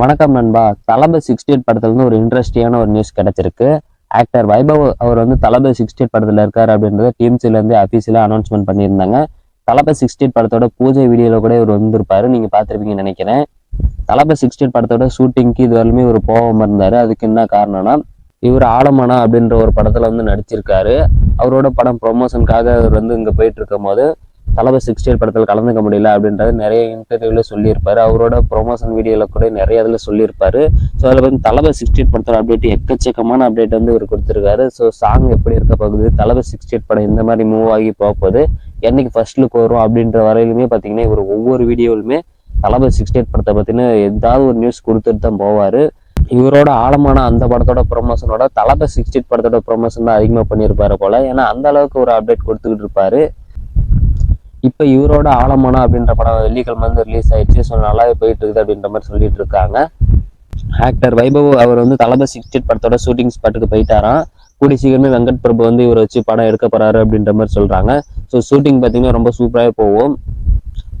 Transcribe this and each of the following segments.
வணக்கம் நண்பா. தளபதி sixty eight படத்துலேருந்து ஒரு இன்ட்ரெஸ்டிங்கான ஒரு நியூஸ் கிடைச்சிருக்கு. ஆக்டர் வைபவ் அவர் வந்து தளபதி சிக்ஸ்டி எயிட் படத்தில் இருக்காரு அப்படின்றத டீம்ஸ்லேருந்து அஃபீஷியலாக அனௌன்ஸ்மெண்ட் பண்ணியிருந்தாங்க. தளபதி சிக்ஸ்டி எயிட் படத்தோட பூஜை வீடியோவில் கூட இவர் வந்திருப்பாரு. நீங்கள் பார்த்துருப்பீங்கன்னு நினைக்கிறேன். தளபதி சிக்ஸ்டி எயிட் படத்தோட ஷூட்டிங்க்கு இது வரையுமே இவர் போகாமல் இருந்தார். அதுக்கு என்ன காரணம்னா இவர் ஆலமனா அப்படின்ற ஒரு படத்தில் வந்து நடிச்சிருக்காரு. அவரோட படம் ப்ரொமோஷனுக்காக அவர் வந்து இங்கே போயிட்டு இருக்கும் போது தலைவர் சிக்ஸ்டி எயிட் படத்தில் கலந்துக்க முடியல அப்படின்றது நிறைய இன்டர்வியூவில் சொல்லியிருப்பார். அவரோட ப்ரொமோஷன் வீடியோவில் கூட நிறைய இதில் சொல்லியிருப்பார். ஸோ அதில் வந்து தலைவர் சிக்ஸ்டி படத்தோட அப்டேட் எக்கச்சக்கமான அப்டேட் வந்து இவர் கொடுத்துருக்காரு. ஸோ சாங் எப்படி இருக்க போகுது தலைவர் சிக்ஸ்டி எயிட் படம் இந்த மாதிரி மூவ் ஆகி போக போகுது என்னைக்கு ஃபர்ஸ்ட் லுக் வரும் அப்படின்ற வரையிலுமே பார்த்தீங்கன்னா இவர் ஒவ்வொரு வீடியோவிலுமே தளபதி சிக்ஸ்டி எயிட் படத்தை பற்றின ஏதாவது ஒரு நியூஸ் கொடுத்துட்டு தான் போவார். இவரோட ஆழமான அந்த படத்தோட ப்ரொமோஷனோட தளபதி சிக்ஸ்டி எயிட் படத்தோட ப்ரொமோஷன் தான் அதிகமாக பண்ணியிருப்பாரு போல. ஏன்னா அந்த அளவுக்கு ஒரு அப்டேட் கொடுத்துக்கிட்டு இருப்பாரு. இப்போ இவரோட ஆழமான அப்படின்ற படம் வெள்ளிக்கிழமை வந்து ரிலீஸ் ஆயிடுச்சு. ஸோ நல்லாவே போயிட்டு இருக்குது அப்படின்ற மாதிரி சொல்லிட்டு இருக்காங்க ஆக்டர் வைபவ் அவர் வந்து தளபதி சிக்ஸ்டி படத்தோட ஷூட்டிங் ஸ்பாட்டுக்கு போயிட்டாராம். கூடி சீக்கிரமே வெங்கட் பிரபு வந்து இவரை வச்சு படம் எடுக்க போறாரு அப்படின்ற மாதிரி சொல்றாங்க. ஸோ ஷூட்டிங் பார்த்தீங்கன்னா ரொம்ப சூப்பராகவே போகும்.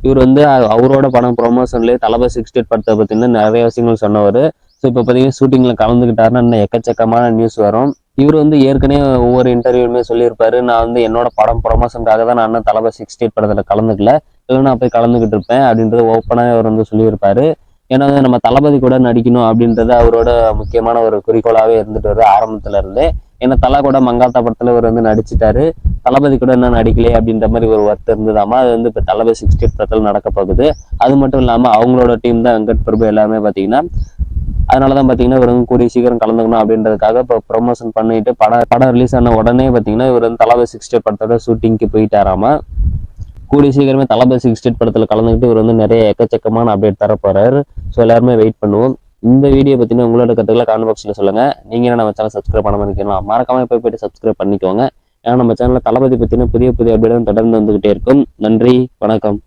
இவர் வந்து அவரோட படம் ப்ரொமோஷன்லேயே தளபதி சிக்ஸ்டி படத்தை பார்த்தீங்கன்னா நிறைய விஷயங்கள் சொன்னவர். ஸோ இப்போ பார்த்தீங்கன்னா ஷூட்டிங்கில் கலந்துக்கிட்டாருன்னா இன்னும் எக்கச்சக்கமான நியூஸ் வரும். இவர் வந்து ஏற்கனவே ஒவ்வொரு இன்டர்வியூலுமே சொல்லியிருப்பாரு. நான் வந்து என்னோட படம் ப்ரொமோஷனுக்காக தான் நான் இன்னும் தளபதி சிக்ஸ்டி படத்தில் கலந்துக்கல. இல்லை நான் போய் கலந்துக்கிட்டு இருப்பேன் அப்படின்றது ஓப்பனாக அவர் வந்து சொல்லியிருப்பாரு. ஏன்னா வந்து நம்ம தளபதி கூட நடிக்கணும் அப்படின்றது அவரோட முக்கியமான ஒரு குறிக்கோளாகவே இருந்துட்டு வருது ஆரம்பத்துல இருந்தே. ஏன்னா தலா கூட மங்காத்தா படத்தில் இவர் வந்து நடிச்சிட்டாரு. தளபதி கூட என்ன நடிக்கலையே அப்படின்ற மாதிரி ஒரு ஒர்க் இருந்ததாமா? அது வந்து இப்போ தளபதி சிக்ஸ்டி படத்தில் நடக்க போகுது. அது மட்டும் இல்லாமல் அவங்களோட டீம் தான் வெங்கட் பிரபு எல்லாமே பார்த்தீங்கன்னா அதனால தான் பார்த்தீங்கன்னா இவர் வந்து கூடிய சீக்கிரம் கலந்துக்கணும் அப்படின்றதுக்காக இப்போ ப்ரொமோஷன் பண்ணிட்டு படம் படம் ரிலீஸ் ஆன உடனே பார்த்தீங்கன்னா இவர் வந்து தளபதி சிக்ஸ்டி படத்தோட ஷூட்டிங்க்கு போயிட்டாராமா கூடிய சீக்கிரமே தளபதி சிக்ஸ்டி படத்தில் கலந்துக்கிட்டு இவர் வந்து நிறைய எக்கச்சக்கமான அப்டேட் தரப்போறாரு ஸோ எல்லாருமே வெயிட் பண்ணுவோம். இந்த வீடியோ பற்றின உங்களோட கருத்துக்களை கமெண்ட் பாக்ஸில் சொல்லுங்கள் நீங்கள் என்ன நம்ம சேனல் சப்ஸ்கிரைப் பண்ண இருக்கலாம் மறக்காம போய் போயிட்டு சப்ஸ்கிரைப் பண்ணிக்கோங்க. ஏன்னா நம்ம சேனலில் தளபதி பற்றின புதிய புதிய அப்டேட் தொடர்ந்து வந்துகிட்டே இருக்கும். நன்றி வணக்கம்.